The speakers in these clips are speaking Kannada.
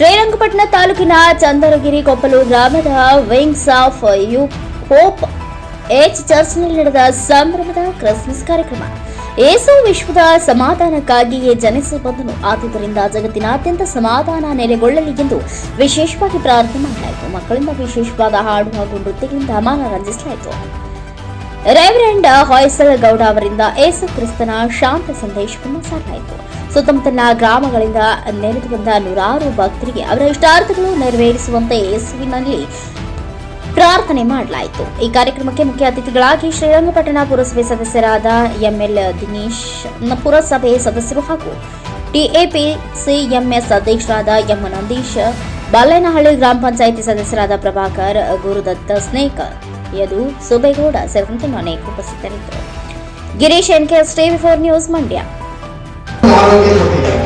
ಶ್ರೀರಂಗಪಟ್ಟಣ ತಾಲೂಕಿನ ಚಂದರಗಿರಿ ಕೊಪ್ಪಲು ಗ್ರಾಮದ wings of you hope H ಚರ್ಚ್ನಲ್ಲಿ ನಡೆದ ಸಂಭ್ರಮದ ಕ್ರಿಸ್ಮಸ್ ಕಾರ್ಯಕ್ರಮ. ಏಸು ವಿಶ್ವದ ಸಮಾಧಾನಕ್ಕಾಗಿಯೇ ಜನಿಸಿ ಬಂದನು. ಆದುದರಿಂದ ಜಗತ್ತಿನಾದ್ಯಂತ ಸಮಾಧಾನ ನೆಲೆಗೊಳ್ಳಲಿ ಎಂದು ವಿಶೇಷವಾಗಿ ಪ್ರಾರ್ಥನೆ ಮಾಡಲಾಯಿತು. ಮಕ್ಕಳಿಂದ ವಿಶೇಷವಾದ ಹಾಡು ಹಾಗೂ ನೃತ್ಯಗಳಿಂದ ಮನರಂಜಿಸಲಾಯಿತು ರೆವರೆಂಡ್ ಹೊಯ್ಸಳ ಗೌಡ ಅವರಿಂದ ಏಸು ಕ್ರಿಸ್ತನ ಶಾಂತ ಸಂದೇಶವನ್ನು ಸಾರಲಾಯಿತು. ಸುತ್ತಮುತ್ತಲಿನ ಗ್ರಾಮಗಳಿಂದ ನೆರೆದು ಬಂದ ನೂರಾರು ಭಕ್ತರಿಗೆ ಅವರ ಇಷ್ಟಾರ್ಥಗಳು ನೆರವೇರಿಸುವಂತೆ ಯೇಸುವಿನಲ್ಲಿ ಪ್ರಾರ್ಥನೆ ಮಾಡಲಾಯಿತು. ಈ ಕಾರ್ಯಕ್ರಮಕ್ಕೆ ಮುಖ್ಯ ಅತಿಥಿಗಳಾಗಿ ಶ್ರೀರಂಗಪಟ್ಟಣ ಪುರಸಭೆ ಸದಸ್ಯರಾದ ಎಂಎಲ್ ದಿನೇಶ್, ಪುರಸಭೆ ಸದಸ್ಯರು ಹಾಗೂ ಟಿಎಪಿಸಿಎಂಎಸ್ ಅಧ್ಯಕ್ಷರಾದ ಎಂ ನಂದೀಶ್ ಬಾಲೇನಹಳ್ಳಿ ಗ್ರಾಮ ಪಂಚಾಯಿತಿ ಸದಸ್ಯರಾದ ಪ್ರಭಾಕರ್, ಗುರುದತ್ತ ಸ್ನೇಕರ್, ಯದು ಸುಬೇಗೌಡ ಸೇರಿದಂತೆ ಅನೇಕ ಉಪಸ್ಥಿತರಿದ್ದರು. Girish K stay four news Mandya. ಆರೋಗ್ಯ ಕೊಟ್ಟಿದ್ದಾರೆ.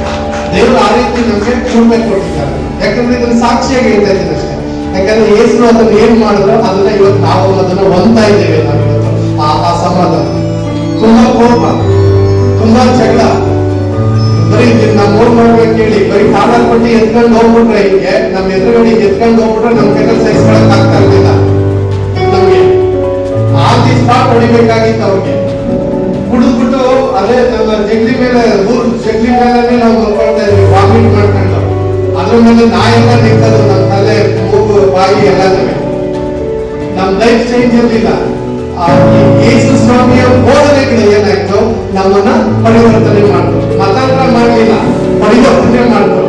ದೇವರು ಆ ರೀತಿ ನಮಗೆ ಕೃಪೆ ಕೊಟ್ಟಿದ್ದಾರೆ. ಯಾಕಂದ್ರೆ ಇದನ್ನ ಸಾಕ್ಷಿಯಾಗಿ ಹೇಳ್ತಾ ಇದ್ದೀನಿ ಅಷ್ಟೇ. ಯಾಕಂದ್ರೆ ಯೇಸು ಅದನ್ನ ಏನ್ ಮಾಡಿದ್ರು ಅದನ್ನ ಇವತ್ತು ನಾವು ಅದನ್ನ ಹೊಂದ್ತಾ ಇದ್ದೇವೆ ನಾವು ಇವತ್ತು ಆ ಸಮಾಧಾನ ತುಂಬಾ ಕೋಪ, ತುಂಬಾ ಜಗಳ. ಬರೀ ನಾವು ನೋಡ್ ಮಾಡ್ಬೇಕು ಹೇಳಿ, ಬರೀ ಕಾಲರ್ ಕೊಟ್ಟು ಎತ್ಕೊಂಡು ಹೋಗ್ಬಿಟ್ರೆ ಹಿಂಗೆ, ನಮ್ಮ ಎದುರುಗಡೆ ಎತ್ಕೊಂಡು ಹೋಗ್ಬಿಟ್ರೆ ನಮ್ ಕೈಯಲ್ಲಿ ಸಹಿಸ್ಕೊಳಕ್ ಆಗ್ತಾ ಇರ್ಲಿಲ್ಲ. ನಮ್ಗೆ. ಆ ಸ್ಪಾಟ್ ಹೊಡಿಬೇಕಾಗಿತ್ತು ಅವ್ರಿಗೆ. ಅದೇ ನಮ್ಮ ಮೇಲೆ ಊರ್ ಜಗಲಿ ಮೇಲೆ ನಾವು ಮಲ್ಕೊಳ್ತಾ ಇದ್ವಿ ವಾಮಿಟ್ ಮಾಡ್ಕೊಂಡು. ಅದ್ರ ಮೇಲೆ ನಾಯೆಲ್ಲ ನಿಂತದ್ದು ನಮ್ಮ ತಲೆ, ಮೂಗು, ಬಾಯಿ ಎಲ್ಲನೂ. ನಮ್ ಲೈಫ್ ಚೇಂಜ್ ಇರಲಿಲ್ಲ ಯೇಸು ಸ್ವಾಮಿಯ ಬೋಧನೆಗಳು ಏನಾಯ್ತು? ನಮ್ಮನ್ನ ಪರಿವರ್ತನೆ ಮಾಡ್ತು. ಮತಾಂತರ ಮಾಡಲಿಲ್ಲ. ಪರಿವರ್ತನೆ ಮಾಡ್ತು.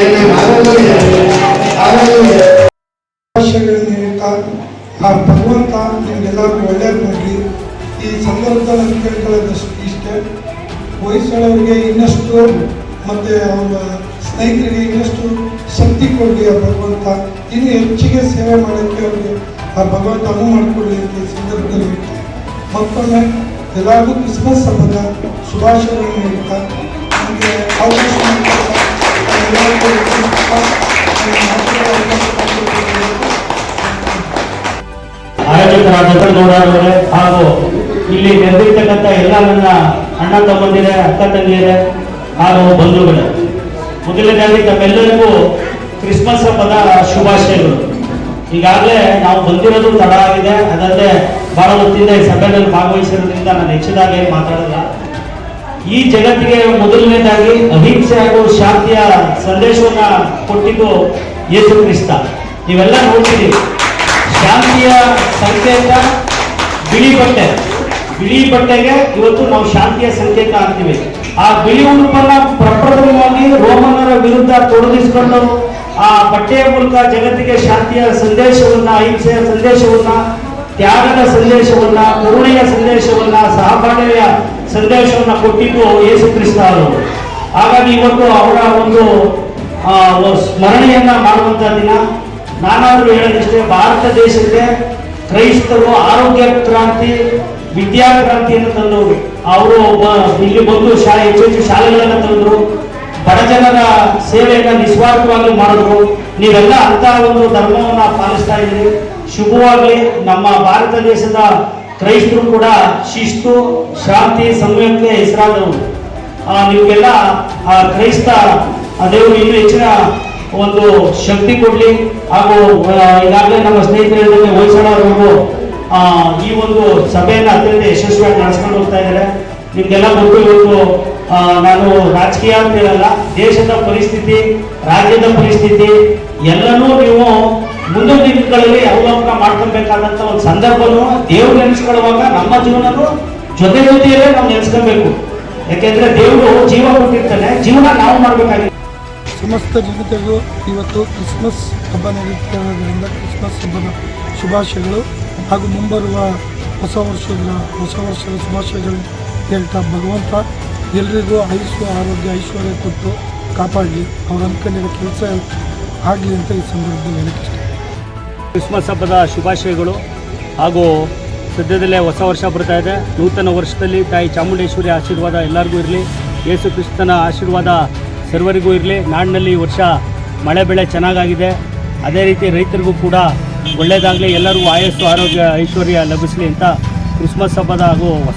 ಏನೇ ನಿಮಗೆಲ್ಲರಿಗೂ ಒಳ್ಳೆಯದು ಮಾಡಲಿ ಈ ಸಂದರ್ಭದಲ್ಲಿ ಕೇಳ್ಕೊಳ್ಳೋದು ಇಷ್ಟೇ. ವಯಸ್ಸಾಳವರಿಗೆ ಇನ್ನಷ್ಟು ಮತ್ತು ಅವರ ಸ್ನೇಹಿತರಿಗೆ ಇನ್ನಷ್ಟು ಶಕ್ತಿ ಕೊಡಲಿ ಆ ಭಗವಂತ. ಇನ್ನು ಹೆಚ್ಚಿಗೆ ಸೇವೆ ಮಾಡೋಕ್ಕೆ ಅವರಿಗೆ ಆ ಭಗವಂತ ಅನುವು ಮಾಡಿಕೊಡಲಿ ಅಂತ ಈ ಸಂದರ್ಭದಲ್ಲಿ. ಮತ್ತೊಮ್ಮೆ, ಎಲ್ಲರಿಗೂ ಕ್ರಿಸ್ಮಸ್ ಹಬ್ಬದ ಶುಭಾಶಯಗಳನ್ನು ನೀಡುತ್ತಾ ನನಗೆ ಅವಕಾಶ ಗೌಡರವರೇ ಹಾಗೂ ಇಲ್ಲಿ ನೆರೆದಿರ್ತಕ್ಕಂಥ ಎಲ್ಲ ನನ್ನ ಅಣ್ಣ ತಮ್ಮಂದಿರೇ, ಅಕ್ಕ ತಂಗಿಯರೇ ಹಾಗೂ ಬಂಧುಗಳೇ. ಮೊದಲನೇದಾಗಿ ತಮ್ಮೆಲ್ಲರಿಗೂ ಕ್ರಿಸ್ಮಸ್ ಹಬ್ಬದ ಶುಭಾಶಯಗಳು. ಈಗಾಗಲೇ ನಾವು ಬಂದಿರೋದು ತಡ ಆಗಿದೆ ಅದಲ್ಲದೆ ಬಹಳ ಹೊತ್ತಿಂದ ಈ ಸಭೆಯಲ್ಲಿ ಭಾಗವಹಿಸಿರೋದ್ರಿಂದ ನಾನು ಹೆಚ್ಚಿದಾಗ ಏನು ಮಾತಾಡಲ್ಲ ಈ ಜಗತ್ತಿಗೆ ಮೊದಲನೇದಾಗಿ ಅಹಿಂಸೆ ಹಾಗೂ ಶಾಂತಿಯ ಸಂದೇಶವನ್ನ ಕೊಟ್ಟಿದ್ದು ಯೇಸು ಕ್ರಿಸ್ತ. ನೀವೆಲ್ಲ ನೋಡ್ತೀರಿ. ಶಾಂತಿಯ ಸಂಕೇತ ಬಿಳಿ ಬಟ್ಟೆ ಬಿಳಿ ಬಟ್ಟೆಗೆ ಇವತ್ತು ನಾವು ಶಾಂತಿಯ ಸಂಕೇತ ಆಗ್ತೀವಿ ಆ ಬಿಳಿ ಉಡುಪನ್ನ ಪ್ರಪ್ರಥಮವಾಗಿ ರೋಮನರ ವಿರುದ್ಧ ತೊಡಗಿಸಿಕೊಂಡು ಆ ಬಟ್ಟೆಯ ಮೂಲಕ ಜಗತ್ತಿಗೆ ಶಾಂತಿಯ ಸಂದೇಶವನ್ನ, ಅಹಿಂಸೆಯ ಸಂದೇಶವನ್ನ, ತ್ಯಾಗದ ಸಂದೇಶವನ್ನ, ಕರುಣೆಯ ಸಂದೇಶವನ್ನ, ಸಹಬಾಳ್ವೆಯ ಸಂದೇಶವನ್ನ ಕೊಟ್ಟಿದ್ದು ಯೇಸು ಕ್ರಿಸ್ತ ಅವರು. ಹಾಗಾಗಿ ಇವತ್ತು ಅವರ ಒಂದು ಸ್ಮರಣೆಯನ್ನ ಮಾಡುವಂತ ದಿನ. ನಾನಾದ್ರೂ ಹೇಳೋದಿಷ್ಟೇ, ಭಾರತ ದೇಶಕ್ಕೆ ಕ್ರೈಸ್ತರು ಆರೋಗ್ಯ ಕ್ರಾಂತಿ ವಿದ್ಯಾ ಕ್ರಾಂತಿಯನ್ನು ತಂದವರು ಅವರು ಇಲ್ಲಿ ಬಂದು ಶಾಲೆ ಹೆಚ್ಚು ಹೆಚ್ಚು ಶಾಲೆಗಳನ್ನು ತಂದರು. ಬಡ ಜನರ ಸೇವೆಯನ್ನ ನಿಸ್ವಾರ್ಥವಾಗಿ ಮಾಡಿದ್ರು. ನೀವೆಲ್ಲ ಅಂತ ಒಂದು ಧರ್ಮವನ್ನು ಪಾಲಿಸ್ತಾ ಇದ್ದೀರಿ. ಶುಭವಾಗಲಿ. ನಮ್ಮ ಭಾರತ ದೇಶದ ಕ್ರೈಸ್ತರು ಕೂಡ ಶಿಸ್ತು, ಶಾಂತಿ, ಸಂಯಮಕ್ಕೆ ಹೆಸರಾದವರು. ನಿಮಗೆಲ್ಲ ಆ ಕ್ರೈಸ್ತ ದೇವರು ಇನ್ನೂ ಹೆಚ್ಚಿನ ಒಂದು ಶಕ್ತಿ ಕೊಡಲಿ. ಹಾಗೂ ಈಗಾಗಲೇ ನಮ್ಮ ಸ್ನೇಹಿತರ ವಯಸ್ಸಾಳವರು ಈ ಒಂದು ಸಭೆಯನ್ನು ಅತ್ಯಂತ ಯಶಸ್ವಿಯಾಗಿ ನಡೆಸ್ಕೊಂಡು ಹೋಗ್ತಾ ಇದ್ದಾರೆ. ನಿಮ್ಗೆಲ್ಲ ಇವತ್ತು ನಾನು ರಾಜಕೀಯ ಅಂತ ಹೇಳಲ್ಲ, ದೇಶದ ಪರಿಸ್ಥಿತಿ, ರಾಜ್ಯದ ಪರಿಸ್ಥಿತಿ, ಎಲ್ಲನೂ ನೀವು ಮುಂದಿನ ದಿನಗಳಲ್ಲಿ ಅವಲೋಕನ ಮಾಡ್ಕೊಬೇಕಾದಂತ ಒಂದು ಸಂದರ್ಭನೂ ದೇವ್ರು ನೆನೆಸ್ಕೊಳ್ಳುವಾಗ ನಮ್ಮ ಜೀವನನು ಜೊತೆ ಜೊತೆಯಲ್ಲೇ ನಾವು ನೆನೆಸ್ಕೊಬೇಕು ಯಾಕೆಂದ್ರೆ ದೇವರು ಜೀವ ಕೊಟ್ಟಿರ್ತಾನೆ, ಜೀವನ ನಾವು ಮಾಡ್ಬೇಕಾಗಿದೆ. ಸಮಸ್ತ ಜನತೆಗೂ ಇವತ್ತು ಕ್ರಿಸ್ಮಸ್ ಹಬ್ಬ ನಡೀತಿರೋದ್ರಿಂದ ಕ್ರಿಸ್ಮಸ್ ಹಬ್ಬದ ಶುಭಾಶಯಗಳು ಹಾಗೂ ಮುಂಬರುವ ಹೊಸ ವರ್ಷದ ಹೊಸ ವರ್ಷದ ಶುಭಾಶಯಗಳು ಹೇಳ್ತಾ ಭಗವಂತ ಎಲ್ರಿಗೂ ಆಯುಷ್ಯ ಆರೋಗ್ಯ, ಐಶ್ವರ್ಯ ಕೊಟ್ಟು ಕಾಪಾಡಲಿ. ಅವ್ರು ಅಂದ್ಕೊಂಡಿರೋ ಕೆಲಸ ಆಗಲಿ ಅಂತ ಈ ಸಂದರ್ಭದಲ್ಲಿ ಹೇಳಕ್ಕೆ ಕ್ರಿಸ್ಮಸ್ ಹಬ್ಬದ ಶುಭಾಶಯಗಳು ಹಾಗೂ ಸದ್ಯದಲ್ಲೇ ಹೊಸ ವರ್ಷ ಬರ್ತಾ ಇದೆ. ನೂತನ ವರ್ಷದಲ್ಲಿ ತಾಯಿ ಚಾಮುಂಡೇಶ್ವರಿ ಆಶೀರ್ವಾದ ಎಲ್ಲರಿಗೂ ಇರಲಿ. ಯೇಸು ಕ್ರಿಸ್ತನ ಆಶೀರ್ವಾದ ಸರ್ವರಿಗೂ ಇರಲಿ. ನಾಡಿನಲ್ಲಿ ಈ ವರ್ಷ ಮಳೆ ಬೆಳೆ ಚೆನ್ನಾಗಾಗಿದೆ. ಅದೇ ರೀತಿ ರೈತರಿಗೂ ಕೂಡ ಒಳ್ಳೆಯದಾಗಲಿ ಎಲ್ಲರೂ ಆಯಸ್ಸು ಆರೋಗ್ಯ ಐಶ್ವರ್ಯ ಲಭಿಸಲಿ ಅಂತ ಕ್ರಿಸ್ಮಸ್ ಹಬ್ಬದ ಹಾಗೂ